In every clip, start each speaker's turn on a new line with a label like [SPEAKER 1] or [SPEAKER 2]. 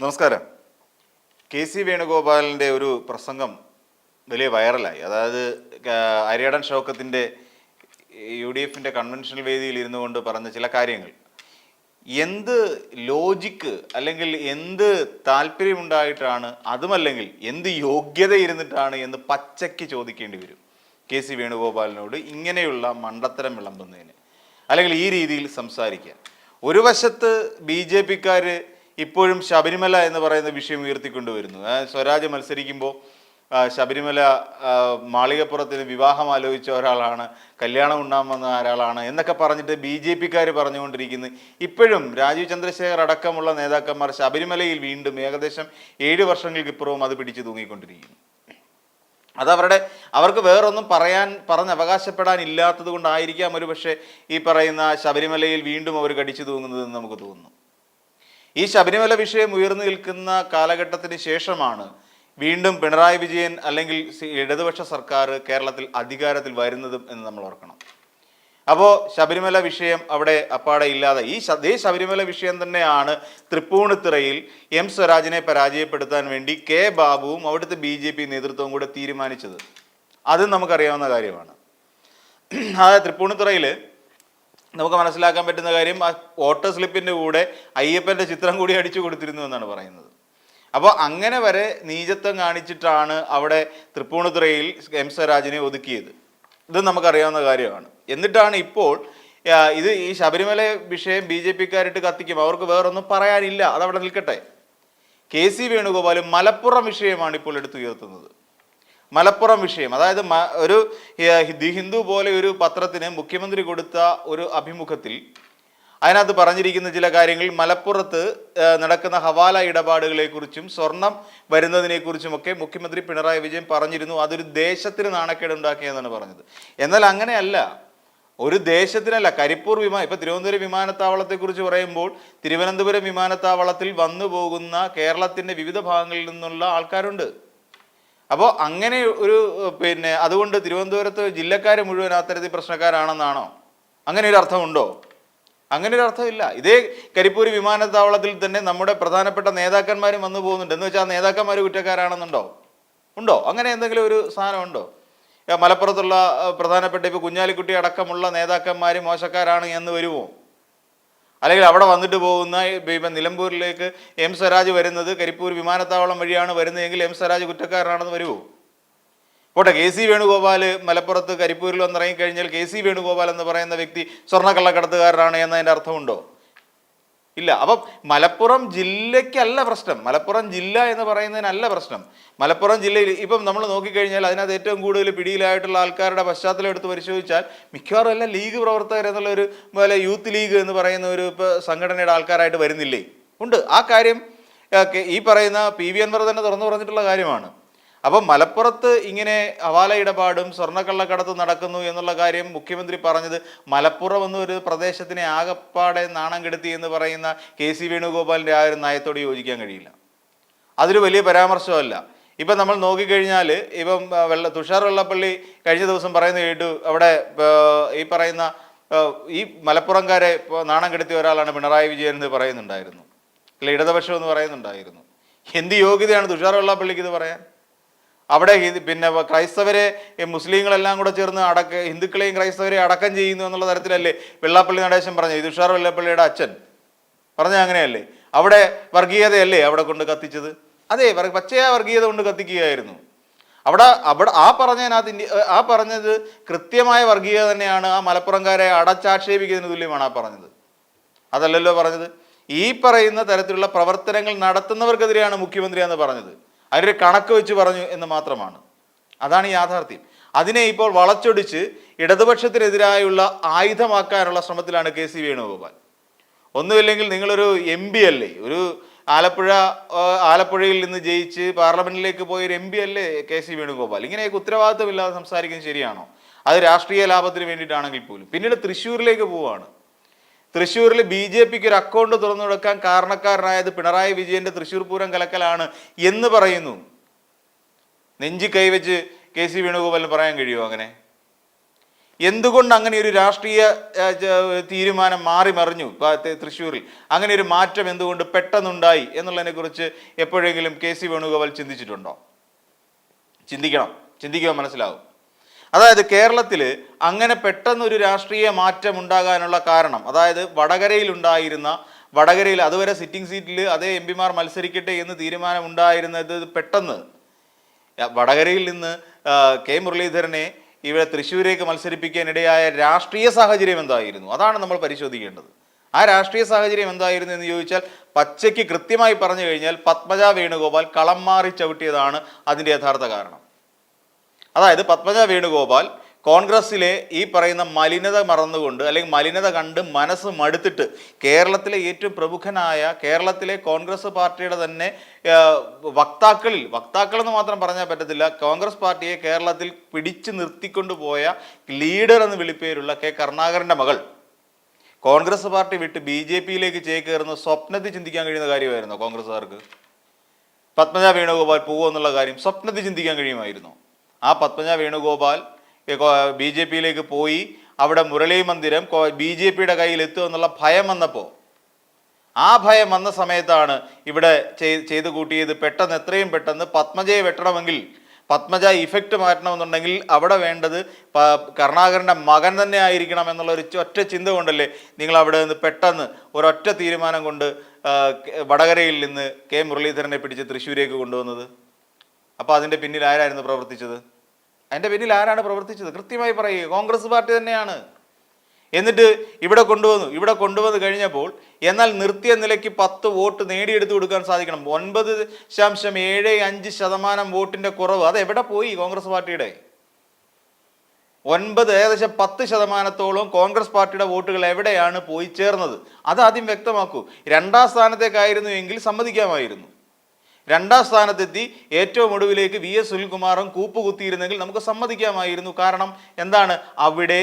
[SPEAKER 1] നമസ്കാരം. K C വേണുഗോപാലിന്റെ ഒരു പ്രസംഗം വലിയ വൈറലായി. അതായത് അരിയടൻ ഷൗക്കത്തിന്റെ യു ഡി എഫിന്റെ കൺവെൻഷണൽ വേദിയിൽ ഇരുന്നു കൊണ്ട് പറഞ്ഞ ചില കാര്യങ്ങൾ. എന്ത് ലോജിക്ക് അല്ലെങ്കിൽ എന്ത് താല്പര്യമുണ്ടായിട്ടാണ് അതുമല്ലെങ്കിൽ എന്ത് യോഗ്യത ഇരുന്നിട്ടാണ് എന്ന് പച്ചയ്ക്ക് ചോദിക്കേണ്ടി വരും കെ സി വേണുഗോപാലിനോട് ഇങ്ങനെയുള്ള മണ്ടത്തരം വിളമ്പുന്നതിന്. അല്ലെങ്കിൽ ഈ രീതിയിൽ സംസാരിക്കാൻ. ഒരു വശത്ത് ബി ജെ പിക്കാർ ഇപ്പോഴും ശബരിമല എന്ന് പറയുന്ന വിഷയം ഉയർത്തിക്കൊണ്ടുവരുന്നു. സ്വരാജ് മത്സരിക്കുമ്പോൾ ശബരിമല മാളികപ്പുറത്തിന് വിവാഹം ആലോചിച്ച ഒരാളാണ് കല്യാണം ഉണ്ടാകാൻ വന്ന ഒരാളാണ് എന്നൊക്കെ പറഞ്ഞിട്ട് ബി ജെ പിക്കാർ പറഞ്ഞുകൊണ്ടിരിക്കുന്നു. ഇപ്പോഴും രാജീവ് ചന്ദ്രശേഖർ അടക്കമുള്ള നേതാക്കന്മാർ ശബരിമലയിൽ വീണ്ടും ഏകദേശം ഏഴ് വർഷങ്ങൾക്ക് ഇപ്പുറവും അത് പിടിച്ചു തൂങ്ങിക്കൊണ്ടിരിക്കുന്നു. അതവരുടെ അവർക്ക് വേറൊന്നും പറയാൻ പറഞ്ഞ് അവകാശപ്പെടാൻ ഇല്ലാത്തത് കൊണ്ടായിരിക്കാം ഒരു പക്ഷേ ഈ പറയുന്ന ശബരിമലയിൽ വീണ്ടും അവർ കടിച്ചു തൂങ്ങുന്നതെന്ന് നമുക്ക് തോന്നുന്നു. ഈ ശബരിമല വിഷയം ഉയർന്നു നിൽക്കുന്ന കാലഘട്ടത്തിന് ശേഷമാണ് വീണ്ടും പിണറായി വിജയൻ അല്ലെങ്കിൽ ഇടതുപക്ഷ സർക്കാർ കേരളത്തിൽ അധികാരത്തിൽ വരുന്നതും എന്ന് നമ്മൾ ഓർക്കണം. അപ്പോൾ ശബരിമല വിഷയം അവിടെ അപ്പാടെ ഇല്ലാതെ ഈ അതേ ശബരിമല വിഷയം തന്നെയാണ് തൃപ്പൂണിത്തുറയിൽ എം സ്വരാജിനെ പരാജയപ്പെടുത്താൻ വേണ്ടി കെ ബാബുവും അവിടുത്തെ ബി ജെ പി നേതൃത്വവും കൂടെ തീരുമാനിച്ചത്. അതും നമുക്കറിയാവുന്ന കാര്യമാണ്. അതായത് തൃപ്പൂണിത്തുറയിൽ നമുക്ക് മനസ്സിലാക്കാൻ പറ്റുന്ന കാര്യം ആ വോട്ടർ സ്ലിപ്പിന്റെ കൂടെ അയ്യപ്പന്റെ ചിത്രം കൂടി അടിച്ചു കൊടുത്തിരുന്നു എന്നാണ് പറയുന്നത്. അപ്പോൾ അങ്ങനെ വരെ നീചത്വം കാണിച്ചിട്ടാണ് അവിടെ തൃപ്പൂണിത്തുറയിൽ എം സ്വരാജിനെ ഒതുക്കിയത്. ഇത് നമുക്കറിയാവുന്ന കാര്യമാണ്. എന്നിട്ടാണ് ഇപ്പോൾ ഇത് ഈ ശബരിമല വിഷയം ബി ജെ പിക്കാരിട്ട് കത്തിക്കും. അവർക്ക് വേറൊന്നും പറയാനില്ല. അതവിടെ നിൽക്കട്ടെ. കെ സി വേണുഗോപാലും മലപ്പുറം വിഷയമാണ് ഇപ്പോൾ എടുത്തുയർത്തുന്നത്. മലപ്പുറം വിഷയം. അതായത് ഒരു ദി ഹിന്ദു പോലെ ഒരു പത്രത്തിന് മുഖ്യമന്ത്രി കൊടുത്ത ഒരു അഭിമുഖത്തിൽ അതിനകത്ത് പറഞ്ഞിരിക്കുന്ന ചില കാര്യങ്ങൾ മലപ്പുറത്ത് നടക്കുന്ന ഹവാല ഇടപാടുകളെക്കുറിച്ചും സ്വർണം വരുന്നതിനെക്കുറിച്ചുമൊക്കെ മുഖ്യമന്ത്രി പിണറായി വിജയൻ പറഞ്ഞിരുന്നു. അതൊരു ദേശത്തിന് നാണക്കേട് ഉണ്ടാക്കിയെന്നാണ് പറഞ്ഞത്. എന്നാൽ അങ്ങനെയല്ല. ഒരു ദേശത്തിനല്ല. കരിപ്പൂർ വിമാനം ഇപ്പൊ തിരുവനന്തപുരം വിമാനത്താവളത്തെക്കുറിച്ച് പറയുമ്പോൾ തിരുവനന്തപുരം വിമാനത്താവളത്തിൽ വന്നു പോകുന്ന കേരളത്തിന്റെ വിവിധ ഭാഗങ്ങളിൽ നിന്നുള്ള ആൾക്കാരുണ്ട്. അപ്പോൾ അങ്ങനെ ഒരു പിന്നെ അതുകൊണ്ട് തിരുവനന്തപുരത്ത് ജില്ലക്കാർ മുഴുവൻ അത്തരത്തിൽ പ്രശ്നക്കാരാണെന്നാണോ? അങ്ങനെ ഒരു അർത്ഥമുണ്ടോ? അങ്ങനെ ഒരു അർത്ഥമില്ല. ഇതേ കരിപ്പൂർ വിമാനത്താവളത്തിൽ തന്നെ നമ്മുടെ പ്രധാനപ്പെട്ട നേതാക്കന്മാരും വന്നു പോകുന്നുണ്ട്. എന്ന് വെച്ചാൽ നേതാക്കന്മാർ കുറ്റക്കാരാണെന്നുണ്ടോ? ഉണ്ടോ? അങ്ങനെ എന്തെങ്കിലും ഒരു സാധനമുണ്ടോ മലപ്പുറത്തുള്ള പ്രധാനപ്പെട്ട ഇപ്പോൾ കുഞ്ഞാലിക്കുട്ടി അടക്കമുള്ള നേതാക്കന്മാർ മോശക്കാരാണ് എന്ന് വരുമോ? അല്ലെങ്കിൽ അവിടെ വന്നിട്ട് പോകുന്ന ഇപ്പം നിലമ്പൂരിലേക്ക് എം സ്വരാജ് വരുന്നത് കരിപ്പൂർ വിമാനത്താവളം വഴിയാണ് വരുന്നതെങ്കിൽ എം സ്വരാജ് കുറ്റക്കാരനാണെന്ന് വരുമോ പോട്ടെ കെ സി വേണുഗോപാൽ മലപ്പുറത്ത് കരിപ്പൂരിൽ വന്നിറങ്ങിക്കഴിഞ്ഞാൽ കെ സി വേണുഗോപാൽ എന്ന് പറയുന്ന വ്യക്തി സ്വർണക്കള്ളക്കടത്തുകാരനാണ് എന്നതിന്റെ അർത്ഥമുണ്ടോ? ഇല്ല അപ്പം മലപ്പുറം ജില്ലയ്ക്കല്ല പ്രശ്നം. മലപ്പുറം ജില്ല എന്ന് പറയുന്നതിനല്ല പ്രശ്നം. മലപ്പുറം ജില്ലയിൽ ഇപ്പം നമ്മൾ നോക്കിക്കഴിഞ്ഞാൽ അതിനകത്ത് ഏറ്റവും കൂടുതൽ പിടിയിലായിട്ടുള്ള ആൾക്കാരുടെ പശ്ചാത്തലം എടുത്ത് പരിശോധിച്ചാൽ മിക്കവാറും എല്ലാം ലീഗ് പ്രവർത്തകർ എന്നുള്ള ഒരു പോലെ യൂത്ത് ലീഗ് എന്ന് പറയുന്ന ഒരു സംഘടനയുടെ ആൾക്കാരായിട്ട് വരുന്നില്ലേ? ഉണ്ട്. ആ കാര്യം ഈ പറയുന്ന പി വി അൻവർ തന്നെ തുറന്നു പറഞ്ഞിട്ടുള്ള കാര്യമാണ്. അപ്പം മലപ്പുറത്ത് ഇങ്ങനെ ഹവാല ഇടപാടും സ്വർണക്കള്ളക്കടത്ത് നടക്കുന്നു എന്നുള്ള കാര്യം മുഖ്യമന്ത്രി പറഞ്ഞത് മലപ്പുറം എന്നൊരു പ്രദേശത്തിനെ ആകപ്പാടെ നാണം കെടുത്തി എന്ന് പറയുന്ന കെ സി വേണുഗോപാലിന്റെ ആ ഒരു നയത്തോട് യോജിക്കാൻ കഴിയില്ല. അതൊരു വലിയ പരാമർശമല്ല. ഇപ്പം നമ്മൾ നോക്കിക്കഴിഞ്ഞാൽ ഇപ്പം വെള്ള തുഷാർ വെള്ളപ്പള്ളി കഴിഞ്ഞ ദിവസം പറയുന്നത് കേട്ടു. അവിടെ ഈ പറയുന്ന ഈ മലപ്പുറംകാരെ നാണം കെടുത്തിയ ഒരാളാണ് പിണറായി വിജയൻ എന്ന് പറയുന്നുണ്ടായിരുന്നു. അല്ലെ ഇടതുപക്ഷം എന്ന് പറയുന്നുണ്ടായിരുന്നു. എന്ത് യോഗ്യതയാണ് തുഷാർ വെള്ളാപ്പള്ളിക്ക് ഇത് പറയാൻ? അവിടെ പിന്നെ ക്രൈസ്തവരെ മുസ്ലിങ്ങളെല്ലാം കൂടെ ചേർന്ന് അടക്ക ഹിന്ദുക്കളെയും ക്രൈസ്തവരെയും അടക്കം ചെയ്യുന്നു എന്നുള്ള തരത്തിലല്ലേ വെള്ളാപ്പള്ളി നടേശൻ പറഞ്ഞത്. ഇത് തുഷാർ വെള്ളാപ്പള്ളിയുടെ അച്ഛൻ. പറഞ്ഞ അങ്ങനെയല്ലേ? അവിടെ വർഗീയതയല്ലേ അവിടെ കൊണ്ട് കത്തിച്ചത്? അതെ പച്ചയായ വർഗീയത കൊണ്ട് കത്തിക്കുകയായിരുന്നു. അവിടെ അവിടെ ആ പറഞ്ഞതിനകത്ത് ആ പറഞ്ഞത് കൃത്യമായ വർഗീയത തന്നെയാണ്. ആ മലപ്പുറംകാരെ അടച്ചാക്ഷേപിക്കുന്നതിന് തുല്യമാണ് ആ പറഞ്ഞത്. അതല്ലല്ലോ പറഞ്ഞത്? ഈ പറയുന്ന തരത്തിലുള്ള പ്രവർത്തനങ്ങൾ നടത്തുന്നവർക്കെതിരെയാണ് മുഖ്യമന്ത്രി എന്ന് പറഞ്ഞത്. അതിനൊരു കണക്ക് വെച്ച് പറഞ്ഞു എന്ന് മാത്രമാണ്. അതാണ് യാഥാർത്ഥ്യം. അതിനെ ഇപ്പോൾ വളച്ചൊടിച്ച് ഇടതുപക്ഷത്തിനെതിരായുള്ള ആയുധമാക്കാനുള്ള ശ്രമത്തിലാണ് കെ സി വേണുഗോപാൽ. ഒന്നുമില്ലെങ്കിൽ നിങ്ങളൊരു എം പി അല്ലേ? ഒരു ആലപ്പുഴ ആലപ്പുഴയിൽ നിന്ന് ജയിച്ച് പാർലമെന്റിലേക്ക് പോയ ഒരു എം പി അല്ലേ കെ സി വേണുഗോപാൽ? ഇങ്ങനെയൊക്കെ ഉത്തരവാദിത്തമില്ലാതെ സംസാരിക്കുന്നത് ശരിയാണോ? അത് രാഷ്ട്രീയ ലാഭത്തിന് വേണ്ടിയിട്ടാണെങ്കിൽ പോലും. പിന്നീട് തൃശ്ശൂരിലേക്ക് പോവുകയാണ്. തൃശ്ശൂരിൽ ബി ജെ പിക്ക് ഒരു അക്കൗണ്ട് തുറന്നു കൊടുക്കാൻ കാരണക്കാരനായത് പിണറായി വിജയന്റെ തൃശ്ശൂർ പൂരം കലക്കലാണ് എന്ന് പറയുന്നു. നെഞ്ചി കൈവച്ച് കെ സി വേണുഗോപാലിന് പറയാൻ കഴിയുമോ അങ്ങനെ? എന്തുകൊണ്ട് അങ്ങനെ ഒരു രാഷ്ട്രീയ തീരുമാനം മാറി മറിഞ്ഞു തൃശ്ശൂരിൽ? അങ്ങനെ ഒരു മാറ്റം എന്തുകൊണ്ട് പെട്ടെന്നുണ്ടായി എന്നുള്ളതിനെ കുറിച്ച് എപ്പോഴെങ്കിലും കെ സി വേണുഗോപാൽ ചിന്തിച്ചിട്ടുണ്ടോ? ചിന്തിക്കണം. ചിന്തിക്കുക മനസ്സിലാവും. അതായത് കേരളത്തിൽ അങ്ങനെ പെട്ടെന്നൊരു രാഷ്ട്രീയ മാറ്റം ഉണ്ടാകാനുള്ള കാരണം അതായത് വടകരയിൽ ഉണ്ടായിരുന്ന വടകരയിൽ അതുവരെ സിറ്റിംഗ് സീറ്റിൽ അതേ എം പിമാർ മത്സരിക്കട്ടെ എന്ന് തീരുമാനം ഉണ്ടായിരുന്നത് പെട്ടെന്ന് വടകരയിൽ നിന്ന് കെ മുരളീധരനെ ഇവിടെ തൃശ്ശൂരേക്ക് മത്സരിപ്പിക്കാനിടയായ രാഷ്ട്രീയ സാഹചര്യം എന്തായിരുന്നു? അതാണ് നമ്മൾ പരിശോധിക്കേണ്ടത്. ആ രാഷ്ട്രീയ സാഹചര്യം എന്തായിരുന്നു എന്ന് ചോദിച്ചാൽ പച്ചയ്ക്ക് കൃത്യമായി പറഞ്ഞു കഴിഞ്ഞാൽ പത്മജ വേണുഗോപാൽ കളം മാറി ചവിട്ടിയതാണ് അതിന്റെ യഥാർത്ഥ കാരണം. അതായത് പത്മജ വേണുഗോപാൽ കോൺഗ്രസ്സിലെ ഈ പറയുന്ന മലിനത മറന്നുകൊണ്ട് അല്ലെങ്കിൽ മലിനത കണ്ട് മനസ്സ് മടുത്തിട്ട് കേരളത്തിലെ ഏറ്റവും പ്രമുഖനായ കേരളത്തിലെ കോൺഗ്രസ് പാർട്ടിയുടെ തന്നെ വക്താക്കളിൽ വക്താക്കൾ എന്ന് മാത്രം പറഞ്ഞാൽ പറ്റത്തില്ല കോൺഗ്രസ് പാർട്ടിയെ കേരളത്തിൽ പിടിച്ചു നിർത്തിക്കൊണ്ടുപോയ ലീഡർ എന്ന് വിളിപ്പേരുള്ള കെ കരുണാകരന്റെ മകൾ. കോൺഗ്രസ് പാർട്ടി വിട്ട് ബി ജെ പിയിലേക്ക് ചേക്കേറുന്ന സ്വപ്നത്തിൽ ചിന്തിക്കാൻ കഴിയുന്ന കാര്യമായിരുന്നോ കോൺഗ്രസ്സുകാർക്ക്? പത്മജ വേണുഗോപാൽ പോകുമെന്നുള്ള കാര്യം സ്വപ്നത്തിൽ ചിന്തിക്കാൻ കഴിയുമായിരുന്നു? ആ പത്മജ വേണുഗോപാൽ ബി ജെ പിയിലേക്ക് പോയി അവിടെ മുരളി മന്ദിരം ബി ജെ പിയുടെ കയ്യിൽ എത്തുമെന്നുള്ള ഭയം വന്നപ്പോൾ ആ ഭയം വന്ന സമയത്താണ് ഇവിടെ ചെയ്ത് കൂട്ടിയത് പെട്ടെന്ന് എത്രയും പെട്ടെന്ന് പത്മജയെ വെട്ടണമെങ്കിൽ പത്മജ ഇഫക്റ്റ് മാറ്റണമെന്നുണ്ടെങ്കിൽ അവിടെ വേണ്ടത് കരുണാകരന്റെ മകൻ തന്നെ ആയിരിക്കണം എന്നുള്ള ഒരു ഒറ്റ ചിന്ത കൊണ്ടല്ലേ നിങ്ങൾ അവിടെ നിന്ന് പെട്ടെന്ന് ഒരൊറ്റ തീരുമാനം കൊണ്ട് വടകരയിൽ നിന്ന് കെ മുരളീധരനെ പിടിച്ച് തൃശ്ശൂരേക്ക് കൊണ്ടുവന്നത്? അപ്പോൾ അതിന്റെ പിന്നിൽ ആരായിരുന്നു പ്രവർത്തിച്ചത്? അതിന്റെ പിന്നിൽ ആരാണ് പ്രവർത്തിച്ചത്? കൃത്യമായി പറയുക കോൺഗ്രസ് പാർട്ടി തന്നെയാണ്. എന്നിട്ട് ഇവിടെ കൊണ്ടുവന്നു. ഇവിടെ കൊണ്ടുവന്ന് കഴിഞ്ഞപ്പോൾ എന്നാൽ നിർത്തിയ നിലയ്ക്ക് പത്ത് വോട്ട് നേടിയെടുത്ത് കൊടുക്കാൻ സാധിക്കണം. ഒൻപത് ദശാംശം ഏഴ് അഞ്ച് ശതമാനം വോട്ടിന്റെ കുറവ് അത് എവിടെ പോയി കോൺഗ്രസ് പാർട്ടിയുടെ? ഒൻപത് ഏകദേശം പത്ത് ശതമാനത്തോളം കോൺഗ്രസ് പാർട്ടിയുടെ വോട്ടുകൾ എവിടെയാണ് പോയി ചേർന്നത്? അത് ആദ്യം വ്യക്തമാക്കൂ. രണ്ടാം സ്ഥാനത്തേക്കായിരുന്നു എങ്കിൽ സമ്മതിക്കാമായിരുന്നു. രണ്ടാം സ്ഥാനത്തെത്തി ഏറ്റവും ഒടുവിലേക്ക് വി എസ് സുനിൽകുമാറും കൂപ്പുകുത്തിയിരുന്നെങ്കിൽ നമുക്ക് സമ്മതിക്കാമായിരുന്നു. കാരണം എന്താണ്? അവിടെ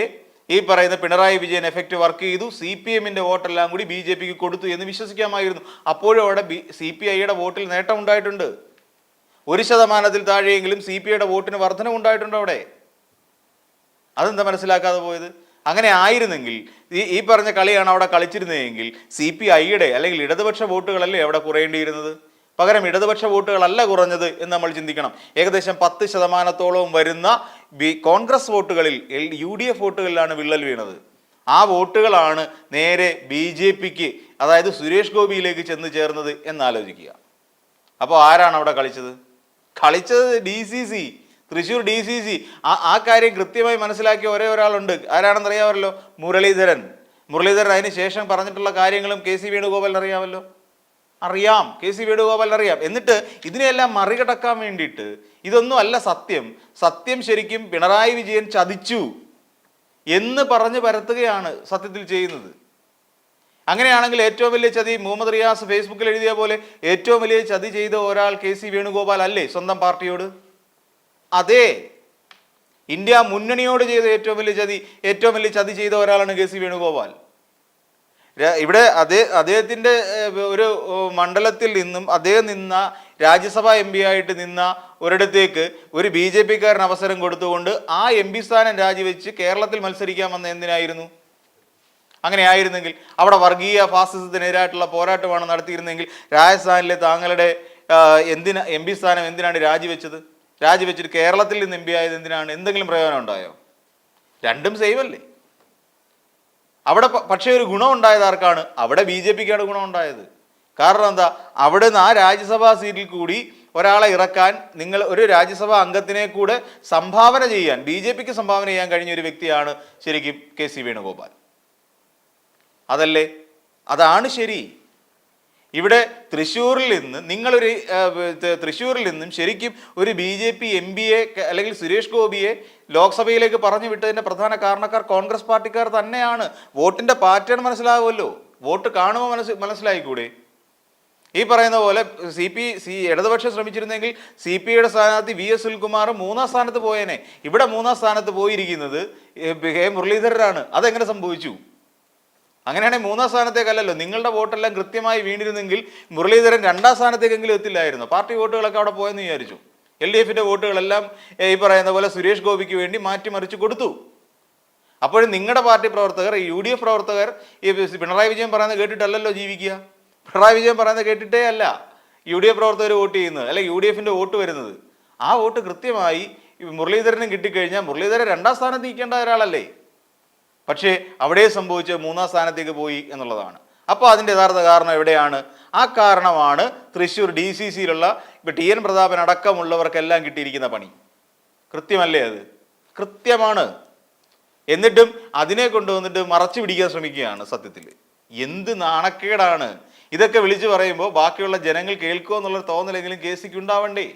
[SPEAKER 1] ഈ പറയുന്ന പിണറായി വിജയൻ എഫക്റ്റ് വർക്ക് ചെയ്തു. സി പി എമ്മിന്റെ വോട്ടെല്ലാം കൂടി ബി ജെ പിക്ക് കൊടുത്തു എന്ന് വിശ്വസിക്കാമായിരുന്നു. അപ്പോഴും അവിടെ ബി സി പി ഐയുടെ വോട്ടിൽ നേട്ടം ഉണ്ടായിട്ടുണ്ട്. ഒരു ശതമാനത്തിൽ താഴെയെങ്കിലും സി പി ഐയുടെ വോട്ടിന് വർധന ഉണ്ടായിട്ടുണ്ട് അവിടെ? അതെന്താ മനസ്സിലാക്കാതെ പോയത്? അങ്ങനെ ആയിരുന്നെങ്കിൽ ഈ ഈ പറഞ്ഞ കളിയാണ് അവിടെ കളിച്ചിരുന്നതെങ്കിൽ സി പി ഐയുടെ അല്ലെങ്കിൽ ഇടതുപക്ഷ വോട്ടുകളല്ലേ അവിടെ കുറയേണ്ടിയിരുന്നത്? പകരം ഇടതുപക്ഷ വോട്ടുകളല്ല കുറഞ്ഞത് എന്ന് നമ്മൾ ചിന്തിക്കണം. ഏകദേശം പത്ത് ശതമാനത്തോളം വരുന്ന കോൺഗ്രസ് വോട്ടുകളിൽ യു ഡി എഫ് വോട്ടുകളിലാണ് വിള്ളൽ വീണത്. ആ വോട്ടുകളാണ് നേരെ ബി ജെ പിക്ക് അതായത് സുരേഷ് ഗോപിയിലേക്ക് ചെന്ന് ചേർന്നത് എന്നാലോചിക്കുക. അപ്പോൾ ആരാണ് അവിടെ കളിച്ചത്? കളിച്ചത് D C C Thrissur D C C. ആ ആ കാര്യം കൃത്യമായി മനസ്സിലാക്കിയ ഒരേ ഒരാളുണ്ട്. ആരാണെന്ന് അറിയാമല്ലോ മുരളീധരൻ. മുരളീധരൻ അതിന് ശേഷം പറഞ്ഞിട്ടുള്ള കാര്യങ്ങളും കെ സി വേണുഗോപാലിന് അറിയാമല്ലോ? അറിയാം. കെ സി വേണുഗോപാലിന് അറിയാം. എന്നിട്ട് ഇതിനെയെല്ലാം മറികടക്കാൻ വേണ്ടിയിട്ട് ഇതൊന്നും അല്ല സത്യം. സത്യം ശരിക്കും പിണറായി വിജയൻ ചതിച്ചു എന്ന് പറഞ്ഞ് പരത്തുകയാണ് സത്യത്തിൽ ചെയ്യുന്നത്. അങ്ങനെയാണെങ്കിൽ ഏറ്റവും വലിയ ചതി മുഹമ്മദ് റിയാസ് ഫേസ്ബുക്കിൽ എഴുതിയ പോലെ ഏറ്റവും വലിയ ചതി ചെയ്ത ഒരാൾ കെ സി വേണുഗോപാൽ അല്ലേ സ്വന്തം പാർട്ടിയോട്? അതെ. ഇന്ത്യ മുന്നണിയോട് ചെയ്ത ഏറ്റവും വലിയ ചതി ഏറ്റവും വലിയ ചതി ചെയ്ത ഒരാളാണ് കെ സി വേണുഗോപാൽ. ഇവിടെ അതേ അദ്ദേഹത്തിന്റെ ഒരു മണ്ഡലത്തിൽ നിന്നും അദ്ദേഹം നിന്ന രാജ്യസഭ എം പി ആയിട്ട് നിന്ന ഒരിടത്തേക്ക് ഒരു ബി ജെ പിക്കാരന് അവസരം കൊടുത്തുകൊണ്ട് ആ എം പി സ്ഥാനം രാജിവെച്ച് കേരളത്തിൽ മത്സരിക്കാൻ വന്ന എന്തിനായിരുന്നു? അങ്ങനെ ആയിരുന്നെങ്കിൽ അവിടെ വർഗീയ ഫാസിസത്തിനെതിരായിട്ടുള്ള പോരാട്ടമാണ് നടത്തിയിരുന്നെങ്കിൽ രാജസ്ഥാനിലെ താങ്കളുടെ എന്തിനാ എം പി സ്ഥാനം എന്തിനാണ് രാജിവെച്ചത്? രാജിവെച്ചിട്ട് കേരളത്തിൽ നിന്ന് എം പി ആയത് എന്തിനാണ്? എന്തെങ്കിലും പ്രയോജനം ഉണ്ടായോ? രണ്ടും സെയിം അല്ലേ? അവിടെ പക്ഷേ ഒരു ഗുണം ഉണ്ടായത് ആർക്കാണ്? അവിടെ ബി ജെ പിക്കാണ് ഗുണം ഉണ്ടായത്. കാരണം എന്താ? അവിടെ നിന്ന് ആ രാജ്യസഭാ സീറ്റിൽ കൂടി ഒരാളെ ഇറക്കാൻ നിങ്ങൾ ഒരു രാജ്യസഭാ അംഗത്തിനെ കൂടെ സംഭാവന ചെയ്യാൻ ബി ജെ പിക്ക് സംഭാവന ചെയ്യാൻ കഴിഞ്ഞ ഒരു വ്യക്തിയാണ് ശരിക്കും കെ സി വേണുഗോപാൽ. അതല്ലേ? അതാണ് ശരി. ഇവിടെ തൃശ്ശൂരിൽ നിന്ന് നിങ്ങളൊരു തൃശ്ശൂരിൽ നിന്നും ശരിക്കും ഒരു ബി ജെ പി എം പിയെ അല്ലെങ്കിൽ സുരേഷ് ഗോപിയെ ലോക്സഭയിലേക്ക് പറഞ്ഞു വിട്ടതിന്റെ പ്രധാന കാരണക്കാർ കോൺഗ്രസ് പാർട്ടിക്കാർ തന്നെയാണ്. വോട്ടിന്റെ പാറ്റേൺ മനസ്സിലാവുമല്ലോ. വോട്ട് കാണുമോ മനസ്സ് മനസ്സിലായിക്കൂടെ? ഈ പറയുന്ന പോലെ സി പി സി ഇടതുപക്ഷം ശ്രമിച്ചിരുന്നെങ്കിൽ സി പി ഐയുടെ സ്ഥാനാർത്ഥി വി എസ് സുൽകുമാർ മൂന്നാം സ്ഥാനത്ത് പോയേനെ. ഇവിടെ മൂന്നാം സ്ഥാനത്ത് പോയിരിക്കുന്നത് കെ മുരളീധരനാണ് അതെങ്ങനെ സംഭവിച്ചു? അങ്ങനെയാണെങ്കിൽ മൂന്നാം സ്ഥാനത്തേക്കല്ലല്ലോ. നിങ്ങളുടെ വോട്ടെല്ലാം കൃത്യമായി വീണിരുന്നെങ്കിൽ മുരളീധരൻ രണ്ടാം സ്ഥാനത്തേക്കെങ്കിലും എത്തില്ലായിരുന്നു. പാർട്ടി വോട്ടുകളൊക്കെ അവിടെ പോയെന്ന് വിചാരിച്ചു. എൽ ഡി എഫിന്റെ വോട്ടുകളെല്ലാം ഈ പറയുന്ന പോലെ സുരേഷ് ഗോപിക്ക് വേണ്ടി മാറ്റിമറിച്ച് കൊടുത്തു. അപ്പോഴും നിങ്ങളുടെ പാർട്ടി പ്രവർത്തകർ യു ഡി എഫ് പ്രവർത്തകർ ഈ പിണറായി വിജയൻ പറയുന്നത് കേട്ടിട്ടല്ലല്ലോ ജീവിക്കുക. പിണറായി വിജയൻ പറയുന്നത് കേട്ടിട്ടേ അല്ല. യു ഡി എഫ് പ്രവർത്തകർ വോട്ട് ചെയ്യുന്നത് അല്ലെ യു ഡി എഫിന്റെ വോട്ട് വരുന്നത്. ആ വോട്ട് കൃത്യമായി മുരളീധരനും കിട്ടിക്കഴിഞ്ഞാൽ മുരളീധരൻ രണ്ടാം സ്ഥാനത്ത് നിൽക്കേണ്ട ഒരാളല്ലേ? പക്ഷേ അവിടെ സംഭവിച്ച് മൂന്നാം സ്ഥാനത്തേക്ക് പോയി എന്നുള്ളതാണ്. അപ്പോൾ അതിന്റെ യഥാർത്ഥ കാരണം എവിടെയാണ്? ആ കാരണമാണ് തൃശ്ശൂർ ഡി സി സിയിലുള്ള ഇപ്പം ടി എൻ പ്രതാപൻ അടക്കമുള്ളവർക്കെല്ലാം കിട്ടിയിരിക്കുന്ന പണി. കൃത്യമല്ലേ അത്? കൃത്യമാണ്. എന്നിട്ടും അതിനെ കൊണ്ടുവന്നിട്ട് മറച്ചു പിടിക്കാൻ ശ്രമിക്കുകയാണ് സത്യത്തിൽ. എന്ത് നാണക്കേടാണ്. ഇതൊക്കെ വിളിച്ചു പറയുമ്പോൾ ബാക്കിയുള്ള ജനങ്ങൾ കേൾക്കുമോ എന്നുള്ളൊരു തോന്നലെങ്കിലും കെ സിക്ക് ഉണ്ടാവണ്ടേ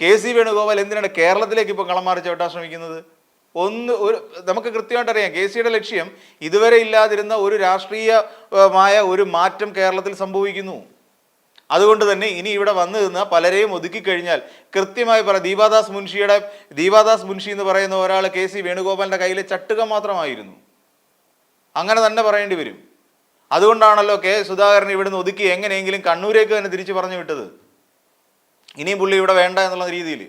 [SPEAKER 1] കെ സി വേണുഗോപാൽ എന്തിനാണ് കേരളത്തിലേക്ക് ഇപ്പോൾ കളം മാറി ചവിട്ടാൻ ശ്രമിക്കുന്നത്? ഒന്ന് ഒരു നമുക്ക് കൃത്യമായിട്ട് അറിയാം കെ സിയുടെ ലക്ഷ്യം ഇതുവരെ ഇല്ലാതിരുന്ന ഒരു രാഷ്ട്രീയമായ ഒരു മാറ്റം കേരളത്തിൽ സംഭവിക്കുന്നു. അതുകൊണ്ട് തന്നെ ഇനി ഇവിടെ വന്നു നിന്ന് പലരെയും ഒതുക്കി കഴിഞ്ഞാൽ കൃത്യമായി പറ ദീപാദാസ് മുൻഷിയുടെ ദീപാദാസ് മുൻഷി എന്ന് പറയുന്ന ഒരാൾ കെ സി വേണുഗോപാലിന്റെ കയ്യിലെ ചട്ടുക മാത്രമായിരുന്നു. അങ്ങനെ തന്നെ പറയേണ്ടി വരും. അതുകൊണ്ടാണല്ലോ കെ സുധാകരൻ ഇവിടുന്ന് ഒതുക്കി എങ്ങനെയെങ്കിലും കണ്ണൂരേക്ക് തന്നെ തിരിച്ചു പറഞ്ഞു വിട്ടത്. ഇനിയും പുള്ളി ഇവിടെ വേണ്ട എന്നുള്ള രീതിയിൽ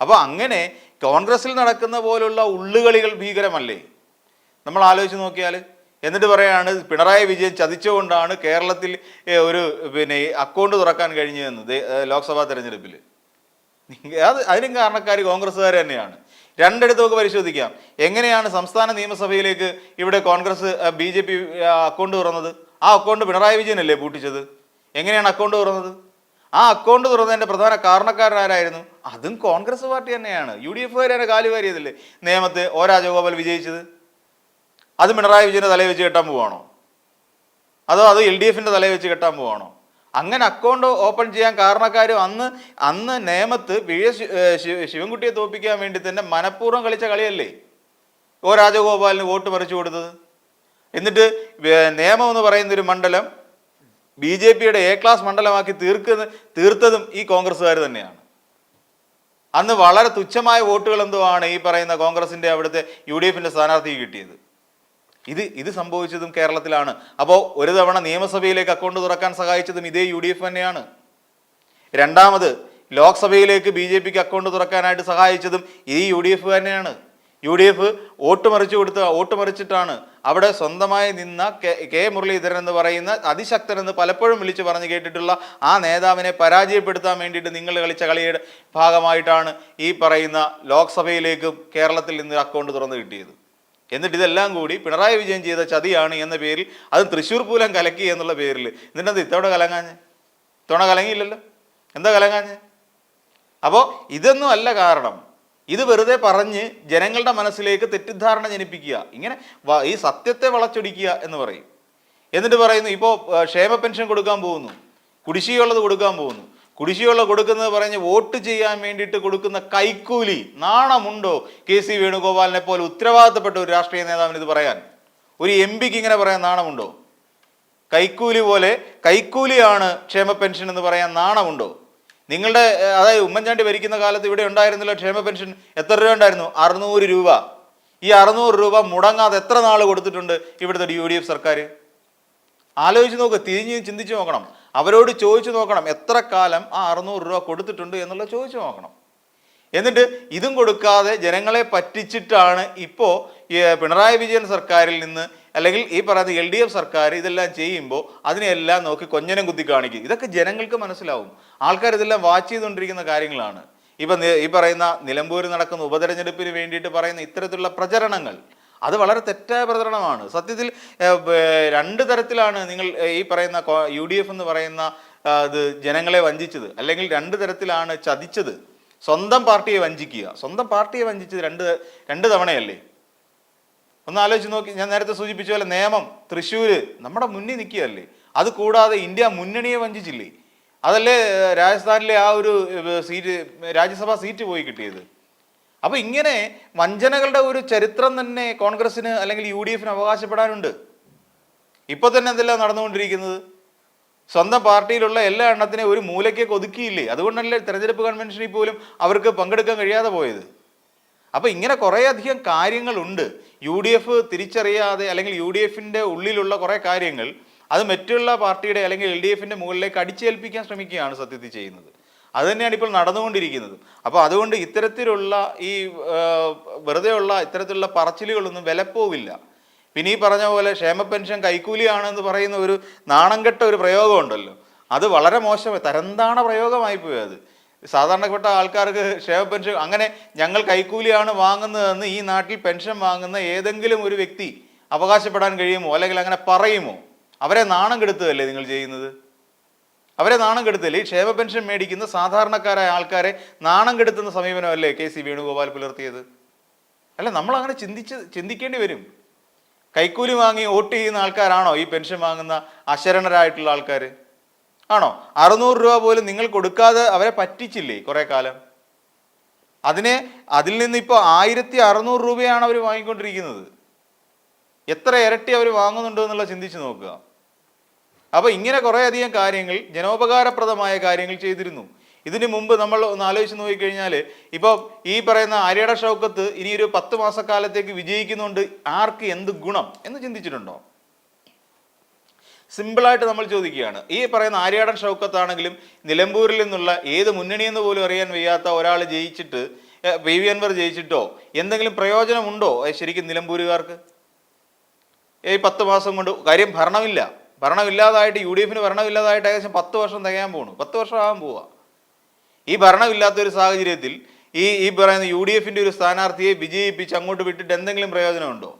[SPEAKER 1] അപ്പോൾ അങ്ങനെ കോൺഗ്രസിൽ നടക്കുന്ന പോലുള്ള ഉള്ളുകളികൾ ഭീകരമല്ലേ? നമ്മൾ ആലോചിച്ച് നോക്കിയാൽ എന്നിട്ട് പറയാണ് പിണറായി വിജയൻ ചതിച്ചുകൊണ്ടാണ് കേരളത്തിൽ ഒരു പിന്നെ അക്കൗണ്ട് തുറക്കാൻ കഴിഞ്ഞതെന്ന് ലോക്സഭാ തെരഞ്ഞെടുപ്പിൽ അത് അതിനും കാരണക്കാർ കോൺഗ്രസ്സുകാർ തന്നെയാണ്. രണ്ടിടത്ത് നമുക്ക് പരിശോധിക്കാം. എങ്ങനെയാണ് സംസ്ഥാന നിയമസഭയിലേക്ക് ഇവിടെ Congress B J P account തുറന്നത്? ആ അക്കൗണ്ട് പിണറായി വിജയനല്ലേ പൂട്ടിച്ചത്? എങ്ങനെയാണ് അക്കൗണ്ട് തുറന്നത്? ആ അക്കൗണ്ട് തുറന്നതിന്റെ പ്രധാന കാരണക്കാരനാരായിരുന്നു? അതും കോൺഗ്രസ് പാർട്ടി തന്നെയാണ്. യു ഡി എഫ് തന്നെ കാലുവാരിയതല്ലേ നിയമത്ത് ഒ രാജഗോപാൽ വിജയിച്ചത്. അത് പിണറായി വിജയന്റെ തലയിൽ വെച്ച് കെട്ടാൻ പോവാണോ? അതോ അത് എൽ ഡി എഫിന്റെ തലയിൽ വെച്ച് കെട്ടാൻ പോവാണോ? അങ്ങനെ അക്കൗണ്ട് ഓപ്പൺ ചെയ്യാൻ കാരണക്കാരും അന്ന് അന്ന് നേമത്ത് ശി- ശിവൻകുട്ടിയെ തോപ്പിക്കാൻ വേണ്ടി തന്നെ മനഃപൂർവം കളിച്ച കളിയല്ലേ? ഓ രാജഗോപാലിന് വോട്ട് മറിച്ചു കൊടുത്തത്. എന്നിട്ട് നിയമം എന്ന് പറയുന്ന ഒരു മണ്ഡലം ബി ജെ പിയുടെ എ ക്ലാസ് മണ്ഡലമാക്കി തീർക്കുന്ന തീർത്തതും ഈ കോൺഗ്രസ്സുകാർ തന്നെയാണ്. അന്ന് വളരെ തുച്ഛമായ വോട്ടുകൾ എന്തോ ആണ് ഈ പറയുന്ന കോൺഗ്രസിന്റെ അവിടുത്തെ യു ഡി എഫിന്റെ സ്ഥാനാർത്ഥിക്ക് കിട്ടിയത്? ഇത് ഇത് സംഭവിച്ചതും കേരളത്തിലാണ്. അപ്പോൾ ഒരു തവണ നിയമസഭയിലേക്ക് അക്കൗണ്ട് തുറക്കാൻ സഹായിച്ചതും ഇതേ യു ഡി എഫ് തന്നെയാണ്. രണ്ടാമത് ലോക്സഭയിലേക്ക് ബി ജെ പിക്ക് അക്കൗണ്ട് തുറക്കാനായിട്ട് സഹായിച്ചതും ഈ യു ഡി എഫ് തന്നെയാണ്. യു ഡി എഫ് വോട്ട് മറിച്ചു കൊടുത്ത് വോട്ട് മറിച്ചിട്ടാണ് അവിടെ സ്വന്തമായി നിന്ന കെ കെ മുരളീധരൻ എന്ന് പറയുന്ന അതിശക്തൻ എന്ന് പലപ്പോഴും വിളിച്ചു പറഞ്ഞു കേട്ടിട്ടുള്ള ആ നേതാവിനെ പരാജയപ്പെടുത്താൻ വേണ്ടിയിട്ട് നിങ്ങൾ കളിച്ച കളിയുടെ ഭാഗമായിട്ടാണ് ഈ പറയുന്ന ലോക്സഭയിലേക്കും കേരളത്തിൽ നിന്ന് അക്കൗണ്ട് തുറന്നു കിട്ടിയത്. എന്നിട്ട് ഇതെല്ലാം കൂടി പിണറായി വിജയൻ ചെയ്ത ചതിയാണ് എന്ന പേരിൽ അത് തൃശ്ശൂർ പൂലം കലക്കി എന്നുള്ള പേരിൽ. എന്നിട്ടത് ഇത്തവണ കലങ്ങാഞ്ഞ്? ഇത്തവണ കലങ്ങിയില്ലല്ലോ? എന്താ കലങ്ങാഞ്ഞ്? അപ്പോൾ ഇതൊന്നും അല്ല കാരണം. ഇത് വെറുതെ പറഞ്ഞ് ജനങ്ങളുടെ മനസ്സിലേക്ക് തെറ്റിദ്ധാരണ ജനിപ്പിക്കുക. ഇങ്ങനെ ഈ സത്യത്തെ വളച്ചൊടിക്കുക എന്ന് പറയും. എന്നിട്ട് പറയുന്നു ഇപ്പോൾ ക്ഷേമ പെൻഷൻ കൊടുക്കാൻ പോകുന്നു. കുടിശ്ശികയുള്ളത് കൊടുക്കാൻ പോകുന്നു. കുടിശ്ശിയുള്ള കൊടുക്കുന്നത് പറഞ്ഞ് വോട്ട് ചെയ്യാൻ വേണ്ടിയിട്ട് കൊടുക്കുന്ന കൈക്കൂലി നാണമുണ്ടോ കെ സി വേണുഗോപാലിനെ പോലെ ഉത്തരവാദിത്തപ്പെട്ട ഒരു രാഷ്ട്രീയ നേതാവിന് ഇത് പറയാൻ? ഒരു എം പിക്ക് ഇങ്ങനെ പറയാൻ നാണമുണ്ടോ? കൈക്കൂലി പോലെ കൈക്കൂലിയാണ് ക്ഷേമ പെൻഷൻ എന്ന് പറയാൻ നാണമുണ്ടോ? നിങ്ങളുടെ അതായത് ഉമ്മൻചാണ്ടി ഭരിക്കുന്ന കാലത്ത് ഇവിടെ ഉണ്ടായിരുന്നല്ലോ ക്ഷേമ പെൻഷൻ എത്ര രൂപ ഉണ്ടായിരുന്നു? അറുന്നൂറ് രൂപ. ഈ അറുന്നൂറ് രൂപ മുടങ്ങാതെ എത്ര നാൾ കൊടുത്തിട്ടുണ്ട് ഇവിടുത്തെ യു ഡി എഫ് സർക്കാർ? ആലോചിച്ച് നോക്ക് തിരിഞ്ഞ് ചിന്തിച്ച് നോക്കണം. അവരോട് ചോദിച്ചു നോക്കണം എത്ര കാലം ആ അറുന്നൂറ് രൂപ കൊടുത്തിട്ടുണ്ട് എന്നുള്ളത് ചോദിച്ചു നോക്കണം. എന്നിട്ട് ഇതും കൊടുക്കാതെ ജനങ്ങളെ പറ്റിച്ചിട്ടാണ് ഇപ്പോൾ പിണറായി വിജയൻ സർക്കാരിൽ നിന്ന് അല്ലെങ്കിൽ ഈ പറയുന്ന എൽ ഡി എഫ് സർക്കാർ ഇതെല്ലാം ചെയ്യുമ്പോൾ അതിനെല്ലാം നോക്കി കൊഞ്ഞനം കുത്തി കാണിക്കും. ഇതൊക്കെ ജനങ്ങൾക്ക് മനസ്സിലാവും. ആൾക്കാർ ഇതെല്ലാം വാച്ച് ചെയ്തുകൊണ്ടിരിക്കുന്ന കാര്യങ്ങളാണ്. ഇപ്പം ഈ പറയുന്ന നിലമ്പൂരിൽ നടക്കുന്ന ഉപതെരഞ്ഞെടുപ്പിന് വേണ്ടിയിട്ട് പറയുന്ന ഇത്തരത്തിലുള്ള പ്രചരണങ്ങൾ അത് വളരെ തെറ്റായ പ്രചരണമാണ്. സത്യത്തിൽ രണ്ട് തരത്തിലാണ് നിങ്ങൾ ഈ പറയുന്ന യു ഡി എഫ് എന്ന് പറയുന്ന ഇത് ജനങ്ങളെ വഞ്ചിച്ചത്. അല്ലെങ്കിൽ രണ്ട് തരത്തിലാണ് ചതിച്ചത്. സ്വന്തം പാർട്ടിയെ വഞ്ചിക്കുക. സ്വന്തം പാർട്ടിയെ വഞ്ചിച്ചത് രണ്ട് രണ്ട് തവണയല്ലേ? ഒന്ന് ആലോചിച്ച് നോക്കി. ഞാൻ നേരത്തെ സൂചിപ്പിച്ച പോലെ നിയമം തൃശ്ശൂർ നമ്മുടെ മുന്നിൽ നിൽക്കുകയല്ലേ? അത് കൂടാതെ ഇന്ത്യ മുന്നണിയെ വഞ്ചിച്ചില്ലേ? അതല്ലേ രാജസ്ഥാനിലെ ആ ഒരു സീറ്റ് രാജ്യസഭാ സീറ്റ് പോയി കിട്ടിയത്? അപ്പൊ ഇങ്ങനെ വഞ്ചനകളുടെ ഒരു ചരിത്രം തന്നെ കോൺഗ്രസിന് അല്ലെങ്കിൽ യു ഡി എഫിന് അവകാശപ്പെടാനുണ്ട്. ഇപ്പൊ തന്നെ എന്തെല്ലാം നടന്നുകൊണ്ടിരിക്കുന്നത്? സ്വന്തം പാർട്ടിയിലുള്ള എല്ലാ എണ്ണത്തിനെ ഒരു മൂലയ്ക്ക് ഒതുക്കിയില്ലേ? അതുകൊണ്ടല്ലേ തെരഞ്ഞെടുപ്പ് കൺവെൻഷനിൽ പോലും അവർക്ക് പങ്കെടുക്കാൻ കഴിയാതെ പോയത്. അപ്പൊ ഇങ്ങനെ കുറേ അധികം കാര്യങ്ങളുണ്ട്. യു ഡി എഫ് തിരിച്ചറിയാതെ അല്ലെങ്കിൽ യു ഡി എഫിന്റെ ഉള്ളിലുള്ള കുറേ കാര്യങ്ങൾ അത് മറ്റുള്ള പാർട്ടിയുടെ അല്ലെങ്കിൽ എൽ ഡി എഫിന്റെ മുകളിലേക്ക് അടിച്ചേൽപ്പിക്കാൻ ശ്രമിക്കുകയാണ് സത്യത്തിൽ ചെയ്യുന്നത്. അത് തന്നെയാണ് ഇപ്പോൾ നടന്നുകൊണ്ടിരിക്കുന്നത്. അപ്പോൾ അതുകൊണ്ട് ഇത്തരത്തിലുള്ള ഈ വെറുതെ ഉള്ള ഇത്തരത്തിലുള്ള പറച്ചിലുകളൊന്നും വിലപ്പോവില്ല. പിന്നെ ഈ പറഞ്ഞ പോലെ ക്ഷേമ പെൻഷൻ കൈക്കൂലിയാണെന്ന് പറയുന്ന ഒരു നാണംകെട്ട ഒരു പ്രയോഗമുണ്ടല്ലോ. അത് വളരെ മോശം തരംതാണ പ്രയോഗമായി അത്. സാധാരണപ്പെട്ട ആൾക്കാർക്ക് ക്ഷേമ പെൻഷൻ അങ്ങനെ ഞങ്ങൾ കൈക്കൂലിയാണ് വാങ്ങുന്നതെന്ന് ഈ നാട്ടിൽ പെൻഷൻ വാങ്ങുന്ന ഏതെങ്കിലും ഒരു വ്യക്തി അവകാശപ്പെടാൻ കഴിയുമോ? അല്ലെങ്കിൽ അങ്ങനെ പറയുമോ? അവരെ നാണം കെടുത്തുകയല്ലേ നിങ്ങൾ ചെയ്യുന്നത്? അവരെ നാണം കെടുത്തില്ല? ഈ ക്ഷേമ പെൻഷൻ മേടിക്കുന്ന സാധാരണക്കാരായ ആൾക്കാരെ നാണം കെടുത്തുന്ന സമീപനമല്ലേ കെ സി വേണുഗോപാൽ പുലർത്തിയത്? അല്ല നമ്മൾ അങ്ങനെ ചിന്തിച്ച് ചിന്തിക്കേണ്ടി വരും. കൈക്കൂലി വാങ്ങി വോട്ട് ചെയ്യുന്ന ആൾക്കാരാണോ ഈ പെൻഷൻ വാങ്ങുന്ന അശരണരായിട്ടുള്ള ആൾക്കാർ ആണോ? അറുന്നൂറ് രൂപ പോലും നിങ്ങൾ കൊടുക്കാതെ അവരെ പറ്റിച്ചില്ലേ കുറെ കാലം? അതിനെ അതിൽ നിന്ന് ഇപ്പോൾ ആയിരത്തി അറുന്നൂറ് രൂപയാണ് അവർ വാങ്ങിക്കൊണ്ടിരിക്കുന്നത്. എത്ര ഇരട്ടി അവർ വാങ്ങുന്നുണ്ടോ എന്നുള്ള ചിന്തിച്ച് നോക്കുക. അപ്പോൾ ഇങ്ങനെ കുറേയധികം കാര്യങ്ങൾ ജനോപകാരപ്രദമായ കാര്യങ്ങൾ ചെയ്തിരുന്നു. ഇതിനു മുമ്പ് നമ്മൾ ഒന്ന് ആലോചിച്ച് നോക്കിക്കഴിഞ്ഞാൽ ഇപ്പോൾ ഈ പറയുന്ന ആര്യട ഷൗക്കത്ത് ഇനി ഒരു പത്ത് മാസക്കാലത്തേക്ക് വിജയിക്കുന്നുണ്ട് ആർക്ക് എന്ത് ഗുണം എന്ന് ചിന്തിച്ചിട്ടുണ്ടോ? സിമ്പിളായിട്ട് നമ്മൾ ചോദിക്കുകയാണ്. ഈ പറയുന്ന ആര്യാടൻ ഷൗക്കത്താണെങ്കിലും നിലമ്പൂരിൽ നിന്നുള്ള ഏത് മുന്നണിയെന്ന് പോലും അറിയാൻ വയ്യാത്ത ഒരാൾ ജയിച്ചിട്ട് പി. വി. അൻവർ ജയിച്ചിട്ടോ എന്തെങ്കിലും പ്രയോജനമുണ്ടോ ശരിക്കും നിലമ്പൂരുകാർക്ക്? ഈ പത്ത് മാസം കൊണ്ട് കാര്യം ഭരണമില്ല. ഭരണമില്ലാതായിട്ട് യു ഡി എഫിന് ഭരണമില്ലാതായിട്ട് ഏകദേശം പത്ത് വർഷം തികയാൻ പോണു. പത്ത് വർഷം ആകാൻ പോവുക ഈ ഭരണമില്ലാത്ത ഒരു സാഹചര്യത്തിൽ ഈ ഈ പറയുന്ന യു ഡി എഫിന്റെ ഒരു സ്ഥാനാർത്ഥിയെ വിജയിപ്പിച്ച് അങ്ങോട്ട് വിട്ടിട്ട് എന്തെങ്കിലും പ്രയോജനമുണ്ടോ?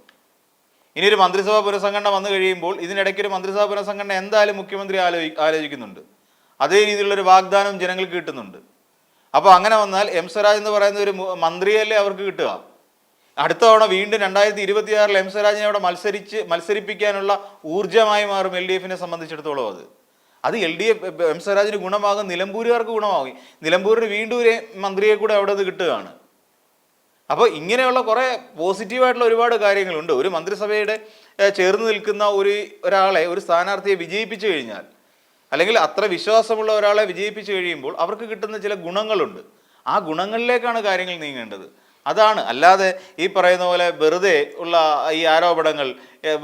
[SPEAKER 1] ഇനി ഒരു മന്ത്രിസഭാ പുനഃസംഘടന വന്നു കഴിയുമ്പോൾ ഇതിനിടയ്ക്ക് ഒരു മന്ത്രിസഭാ പുനഃസംഘടന എന്തായാലും മുഖ്യമന്ത്രി ആലോചി ആലോചിക്കുന്നുണ്ട്. അതേ രീതിയിലുള്ളൊരു വാഗ്ദാനം ജനങ്ങൾക്ക് കിട്ടുന്നുണ്ട്. അപ്പോൾ അങ്ങനെ വന്നാൽ എം സ്വരാജ് എന്ന് പറയുന്ന ഒരു മന്ത്രിയല്ലേ അവർക്ക് കിട്ടുക? അടുത്ത തവണ വീണ്ടും രണ്ടായിരത്തി ഇരുപത്തിയാറിൽ എം സ്വരാജിനെ അവിടെ മത്സരിച്ച് മത്സരിപ്പിക്കാനുള്ള ഊർജമായി മാറും എൽ ഡി എഫിനെ സംബന്ധിച്ചിടത്തോളം അത്. അത് എൽ ഡി എഫ് എം സ്വരാജിന് ഗുണമാകും നിലമ്പൂരുകാർക്ക് ഗുണമാകും. നിലമ്പൂരിന് വീണ്ടും ഒരു മന്ത്രിയെ കൂടെ അവിടെ നിന്ന് കിട്ടുകയാണ്. അപ്പോൾ ഇങ്ങനെയുള്ള കുറേ പോസിറ്റീവായിട്ടുള്ള ഒരുപാട് കാര്യങ്ങളുണ്ട്. ഒരു മന്ത്രിസഭയുടെ ചേർന്ന് നിൽക്കുന്ന ഒരു ഒരാളെ ഒരു സ്ഥാനാർത്ഥിയെ വിജയിപ്പിച്ചു കഴിഞ്ഞാൽ അല്ലെങ്കിൽ അത്ര വിശ്വാസമുള്ള ഒരാളെ വിജയിപ്പിച്ചു കഴിയുമ്പോൾ അവർക്ക് കിട്ടുന്ന ചില ഗുണങ്ങളുണ്ട്. ആ ഗുണങ്ങളിലേക്കാണ് കാര്യങ്ങൾ നീങ്ങേണ്ടത്. അതാണ്. അല്ലാതെ ഈ പറയുന്ന പോലെ വെറുതെ ഉള്ള ഈ ആരോപണങ്ങൾ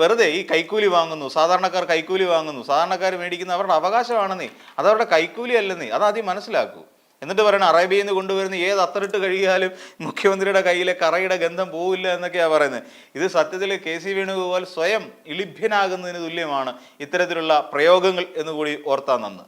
[SPEAKER 1] വെറുതെ ഈ കൈക്കൂലി വാങ്ങുന്നു സാധാരണക്കാർ കൈക്കൂലി വാങ്ങുന്നു സാധാരണക്കാർ മേടിക്കുന്ന അവരുടെ അവകാശമാണെന്നേ അതവരുടെ കൈക്കൂലി അല്ലെന്നേ അത് ആദ്യം മനസ്സിലാക്കൂ. എന്നിട്ട് പറയണം അറേബ്യയിൽ നിന്ന് കൊണ്ടുവരുന്ന ഏത് അത്തറിട്ട് കഴുകിയാലും മുഖ്യമന്ത്രിയുടെ കയ്യിലെ കറയുടെ ഗന്ധം പോവില്ല എന്നൊക്കെയാണ് പറയുന്നത്. ഇത് സത്യത്തിൽ കെ സി വേണുഗോപാൽ സ്വയം ഇളിഭ്യനാകുന്നതിന് തുല്യമാണ് ഇത്തരത്തിലുള്ള പ്രയോഗങ്ങൾ എന്നുകൂടി ഓർത്താൻ നന്ന്.